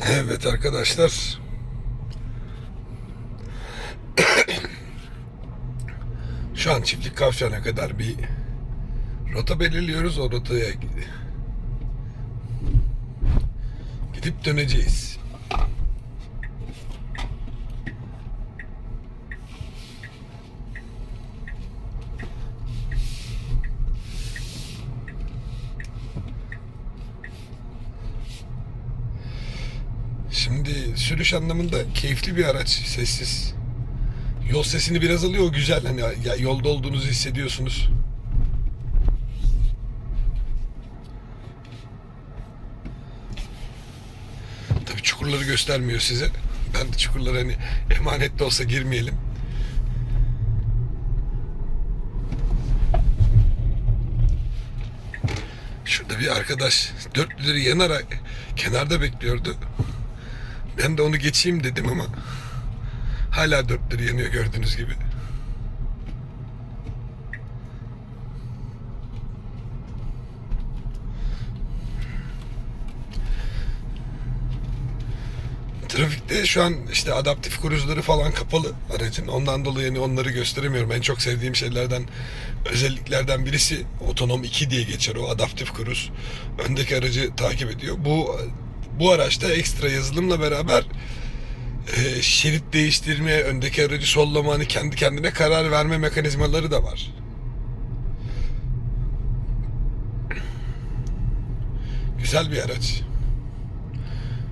Evet arkadaşlar. Şu an çiftlik kavşağına kadar bir rota belirliyoruz. O rotaya gidip döneceğiz. Şimdi sürüş anlamında keyifli bir araç, sessiz. Yol sesini biraz alıyor, o güzel. Hani ya, yolda olduğunuzu hissediyorsunuz. Tabii çukurları göstermiyor size. Ben de çukurlara hani emanet de olsa girmeyelim. Şurada bir arkadaş dörtlüleri yanarak kenarda bekliyordu. Ben de onu geçeyim dedim ama hala dörtleri yanıyor gördüğünüz gibi. Trafikte şu an işte adaptif kruzları falan kapalı aracın. Ondan dolayı yani onları gösteremiyorum. En çok sevdiğim şeylerden, özelliklerden birisi otonom 2 diye geçer o adaptif kruz. Öndeki aracı takip ediyor. Bu bu araçta ekstra yazılımla beraber e, şerit değiştirme, öndeki aracı sollama, hani kendi kendine karar verme mekanizmaları da var. Güzel bir araç.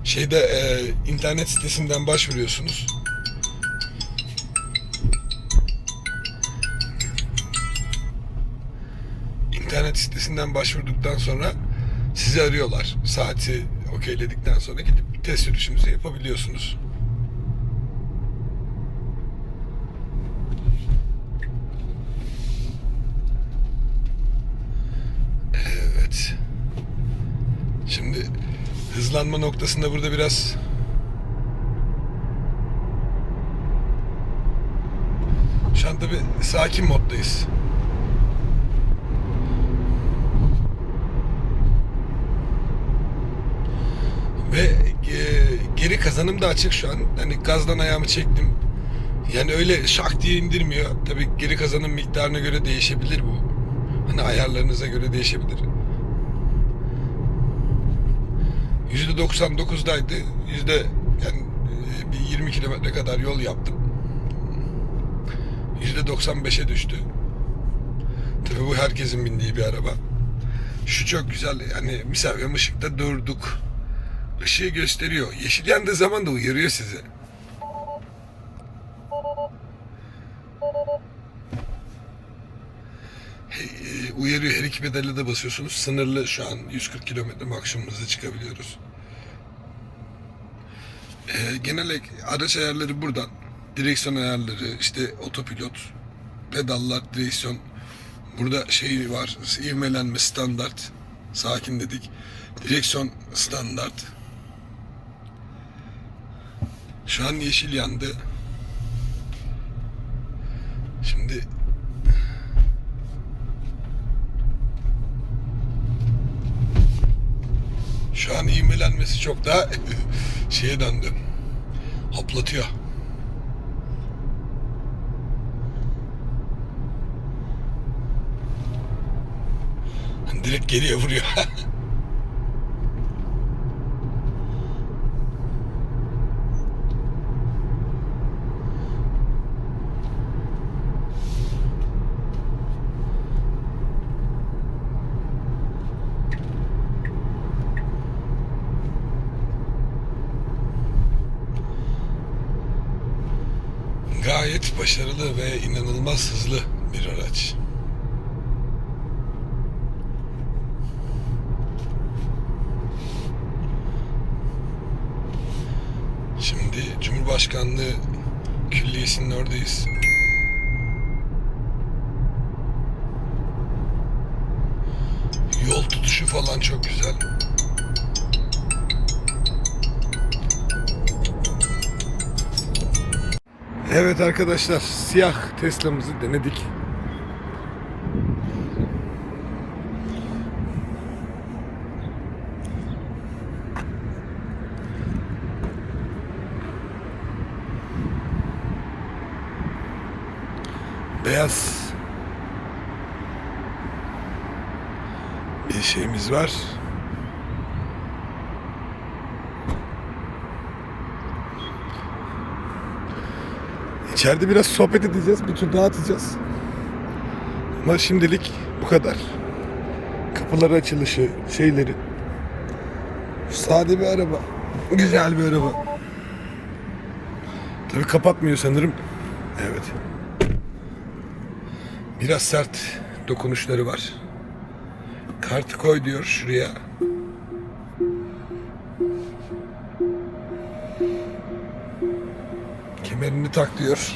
Şeyde e, internet sitesinden başvuruyorsunuz. İnternet sitesinden başvurduktan sonra sizi arıyorlar. Saati okeyledikten sonra gidip test sürüşünüzü yapabiliyorsunuz. Evet. Şimdi hızlanma noktasında burada biraz şu anda bir sakin moddayız. Ve e, geri kazanım da açık şu an. Hani gazdan ayağımı çektim. Yani öyle şak diye indirmiyor. Tabii geri kazanım miktarına göre değişebilir bu. Hani ayarlarınıza göre değişebilir. %99'daydı. Yüzde yani e, bir 20 kilometre kadar yol yaptım. %95'e düştü. Tabii bu herkesin bindiği bir araba. Şu çok güzel yani misafir ışıkta durduk. Işığı gösteriyor. Yeşil yandığı zaman da uyarıyor sizi. E, uyarıyor. Her iki pedale de basıyorsunuz. Sınırlı şu an 140 kilometre maksimum hıza çıkabiliyoruz. Ee, genel araç ayarları buradan. Direksiyon ayarları, işte otopilot, pedallar, direksiyon. Burada şey var, ivmelenme standart. Sakin dedik. Direksiyon standart. Şu an yeşil yandı. Şimdi şu an ivmelenmesi çok daha şeye döndü. Hoplatıyor. Direkt geriye vuruyor. Gayet başarılı ve inanılmaz hızlı bir araç. Şimdi Cumhurbaşkanlığı Külliyesi'nin oradayız. Yol tutuşu falan çok güzel. Evet arkadaşlar siyah Tesla'mızı denedik. Beyaz bir şeyimiz var. İçeride biraz sohbet edeceğiz, bir tur daha atacağız. Ama şimdilik bu kadar. Kapıları açılışı, şeyleri. Sade bir araba. Güzel bir araba. Tabii kapatmıyor sanırım. Evet. Biraz sert dokunuşları var. Kartı koy diyor şuraya. Kemerini tak diyor.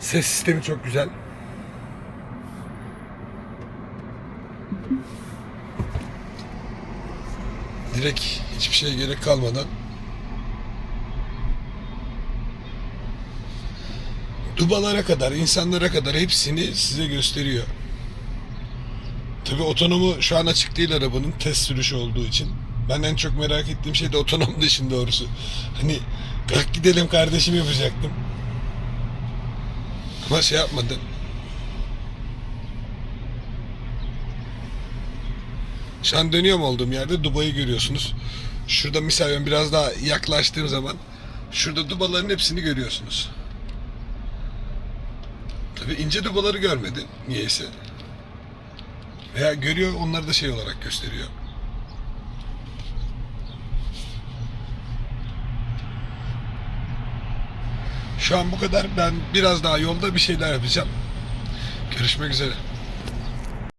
Ses sistemi çok güzel. Direkt hiçbir şeye gerek kalmadan dubalara kadar, insanlara kadar hepsini size gösteriyor. Tabi otonomu şu an açık değil arabanın test sürüşü olduğu için. Ben en çok merak ettiğim şey de otonom dışın doğrusu. Hani kalk gidelim kardeşim yapacaktım. Ama şey yapmadı. Şu an dönüyorum olduğum yerde Dubai'yi görüyorsunuz. Şurada misal ben biraz daha yaklaştığım zaman şurada dubaların hepsini görüyorsunuz. Tabi ince dubaları görmedi niyeyse. Veya görüyor onları da şey olarak gösteriyor. Şu an bu kadar. Ben biraz daha yolda bir şeyler yapacağım. Görüşmek üzere.